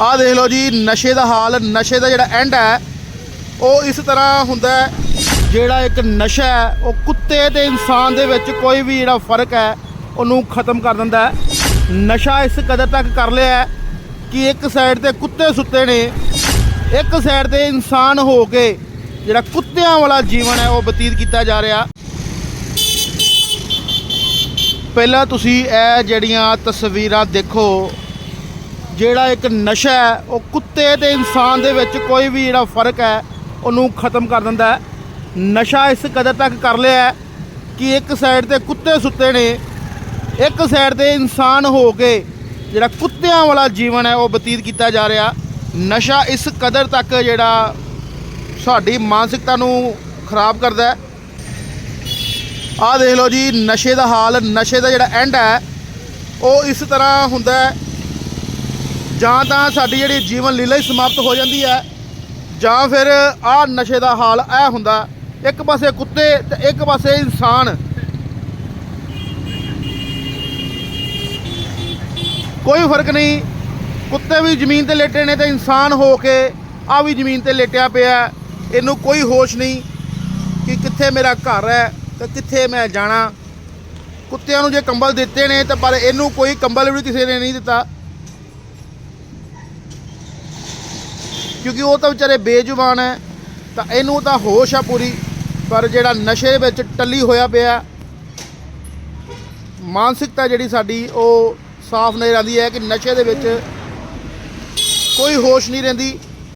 ਆਹ ਦੇਖ ਲਓ ਜੀ, ਨਸ਼ੇ ਦਾ ਹਾਲ, ਨਸ਼ੇ ਦਾ ਜਿਹੜਾ ਐਂਡ ਹੈ, ਉਹ ਇਸ ਤਰ੍ਹਾਂ ਹੁੰਦਾ ਜਿਹੜਾ ਇੱਕ ਨਸ਼ਾ ਹੈ, ਉਹ ਕੁੱਤੇ ਤੇ ਇਨਸਾਨ ਦੇ ਵਿੱਚ ਕੋਈ ਵੀ ਜਿਹੜਾ ਫ਼ਰਕ ਹੈ, ਉਹਨੂੰ ਖਤਮ ਕਰ ਦਿੰਦਾ ਹੈ। ਨਸ਼ਾ ਇਸ ਕਦਰ ਤੱਕ ਕਰ ਲਿਆ ਕਿ ਇੱਕ ਸਾਈਡ ਤੇ ਕੁੱਤੇ ਸੁੱਤੇ ਨੇ, ਇੱਕ ਸਾਈਡ ਤੇ ਇਨਸਾਨ ਹੋ ਕੇ ਜਿਹੜਾ ਕੁੱਤਿਆਂ ਵਾਲਾ ਜੀਵਨ ਹੈ, ਉਹ ਬਤੀਤ ਕੀਤਾ ਜਾ ਰਿਹਾ। ਪਹਿਲਾਂ ਤੁਸੀਂ ਇਹ ਜਿਹੜੀਆਂ ਤਸਵੀਰਾਂ ਦੇਖੋ ਜਿਹੜਾ ਇੱਕ ਨਸ਼ਾ ਹੈ, ਉਹ ਕੁੱਤੇ ਤੇ ਇਨਸਾਨ ਦੇ ਵਿੱਚ ਕੋਈ ਵੀ ਜਿਹੜਾ ਫ਼ਰਕ ਹੈ, ਉਹਨੂੰ ਖਤਮ ਕਰ ਦਿੰਦਾ ਹੈ। ਨਸ਼ਾ ਇਸ ਕਦਰ ਤੱਕ ਕਰ ਲਿਆ ਕਿ ਇੱਕ ਸਾਈਡ ਤੇ ਕੁੱਤੇ ਸੁੱਤੇ ਨੇ, ਇੱਕ ਸਾਈਡ ਤੇ ਇਨਸਾਨ ਹੋ ਕੇ ਜਿਹੜਾ ਕੁੱਤਿਆਂ ਵਾਲਾ ਜੀਵਨ ਹੈ, ਉਹ ਬਤੀਤ ਕੀਤਾ ਜਾ ਰਿਹਾ। ਨਸ਼ਾ ਇਸ ਕਦਰ ਤੱਕ ਜਿਹੜਾ ਸਾਡੀ ਮਾਨਸਿਕਤਾ ਨੂੰ ਖਰਾਬ ਕਰਦਾ ਹੈ। ਆਹ ਦੇਖ ਲਓ ਜੀ, ਨਸ਼ੇ ਦਾ ਹਾਲ, ਨਸ਼ੇ ਦਾ ਜਿਹੜਾ ਐਂਡ ਹੈ, ਉਹ ਇਸ ਤਰ੍ਹਾਂ ਹੁੰਦਾ ਹੈ ਜਾਂ ਤਾਂ ਸਾਡੀ ਜਿਹੜੀ ਜੀਵਨ ਲੀਲਾ ਹੀ ਸਮਾਪਤ ਹੋ ਜਾਂਦੀ ਹੈ, ਜਾਂ ਫਿਰ ਆਹ ਨਸ਼ੇ ਦਾ ਹਾਲ ਇਹ ਹੁੰਦਾ, ਇੱਕ ਪਾਸੇ ਕੁੱਤੇ ਤੇ ਇੱਕ ਪਾਸੇ ਇਨਸਾਨ। ਕੋਈ ਫ਼ਰਕ ਨਹੀਂ, ਕੁੱਤੇ ਵੀ ਜ਼ਮੀਨ ਤੇ ਲੇਟੇ ਨੇ ਤੇ ਇਨਸਾਨ ਹੋ ਕੇ ਆ ਵੀ ਜ਼ਮੀਨ ਤੇ ਲੇਟਿਆ ਪਿਆ ਇਹਨੂੰ ਕੋਈ ਹੋਸ਼ ਨਹੀਂ ਕਿ ਕਿੱਥੇ ਮੇਰਾ ਘਰ ਹੈ ਤੇ ਕਿੱਥੇ ਮੈਂ ਜਾਣਾ। ਕੁੱਤਿਆਂ ਨੂੰ ਜੇ ਕੰਬਲ ਦਿੱਤੇ ਨੇ ਤਾਂ ਪਰ ਇਹਨੂੰ ਕੋਈ ਕੰਬਲ ਵੀ ਕਿਸੇ ਨੇ ਨਹੀਂ ਦਿੱਤਾ। ਕਿਉਂਕਿ ਉਹ ਤਾਂ ਵਿਚਾਰੇ ਬੇਜ਼ੁਬਾਨ ਹੈ, ਤਾਂ ਇਹਨੂੰ ਤਾਂ ਹੋਸ਼ ਆ ਪੂਰੀ, ਪਰ ਜਿਹੜਾ ਨਸ਼ੇ ਵਿੱਚ ਟੱਲੀ ਹੋਇਆ ਪਿਆ, ਮਾਨਸਿਕਤਾ ਜਿਹੜੀ ਸਾਡੀ, ਉਹ ਸਾਫ਼ ਨਹੀਂ ਰਹਿੰਦੀ ਹੈ ਕਿ ਨਸ਼ੇ ਦੇ ਵਿੱਚ ਕੋਈ ਹੋਸ਼ ਨਹੀਂ ਰਹਿੰਦੀ।